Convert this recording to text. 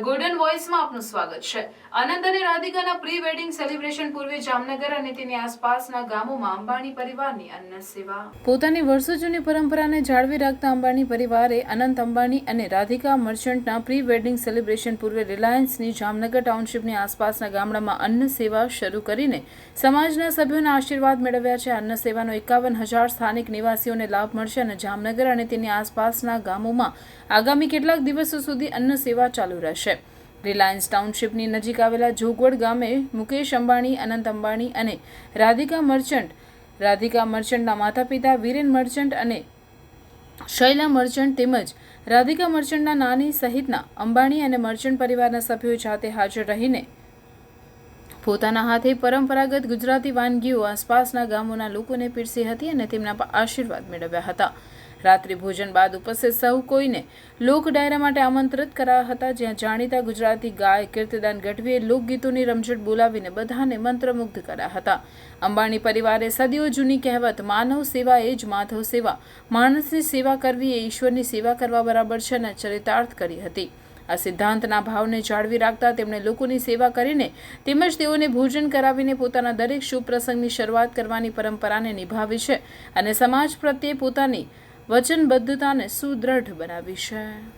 Golden વોઇસમાં આપનું સ્વાગત છે. અનંત અને રાધિકાના પ્રી વેડિંગ સેલિબ્રેશન પૂર્વે જામનગર અને તેની આસપાસના ગામોમાં અંબાણી પરિવારની અન્ન સેવા. પોતાની વર્ષો જૂની પરંપરાને જાળવી રાખતા અંબાણી પરિવારે અનંત અંબાણી અને રાધિકા મર્ચન્ટના પ્રી વેડિંગ સેલિબ્રેશન પૂર્વે રિલાયન્સની જામનગર ટાઉનશીપની આસપાસના ગામડામાં અન્ન સેવા શરૂ કરીને સમાજના સભ્યોના આશીર્વાદ મેળવ્યા છે. અન્ન સેવાનો એકાવન હજાર સ્થાનિક નિવાસીઓને લાભ મળશે અને જામનગર અને તેની આસપાસના ગામોમાં આગામી કેટલાક દિવસો સુધી અન્ન સેવા ચાલુ રહેશે. રિલાયન્સ ટાઉનશીપની નજીક આવેલા જોગવડ ગામે મુકેશ અંબાણી, અનંત અંબાણી અને રાધિકા મર્ચન્ટ, રાધિકા મર્ચન્ટના માતા પિતા વીરેન મર્ચન્ટ અને શૈલા મર્ચન્ટ તેમજ રાધિકા મર્ચન્ટના નાની સહિતના અંબાણી અને મર્ચન્ટ પરિવારના સભ્યો જાતે હાજર રહીને પોતાના હાથે પરંપરાગત ગુજરાતી વાનગીઓ આસપાસના ગામોના લોકોને પીરસી હતી અને તેમના આશીર્વાદ મેળવ્યા હતા. રાત્રિ ભોજન બાદ ઉપસ્થિત સૌ કોઈને લોક ડાયરા માટે આમંત્રિત કરાયા હતા, જ્યાં જાણીતા ગુજરાતી ગાય કીર્તિદાન ગઢવીએ લોકગીતોની રમઝટ બોલાવીને બધાને મંત્રમુગ્ધ કર્યા હતા. અંબાણી પરિવારે સદીઓ જૂની કહેવત, માનવ સેવા એ જ માધવ સેવા. માણસની સેવા કરવી એ ઈશ્વરની સેવા કરવા બરાબર છે અને ચરિતાર્થ કરી હતી. આ સિદ્ધાંતના ભાવને જાળવી રાખતા તેમણે લોકોની સેવા કરીને તેમજ તેઓને ભોજન કરાવીને પોતાના દરેક શુભ પ્રસંગની શરૂઆત કરવાની પરંપરાને નિભાવી છે અને સમાજ પ્રત્યે પોતાની વચનબદ્ધતાને સુદૃઢ બનાવી છે.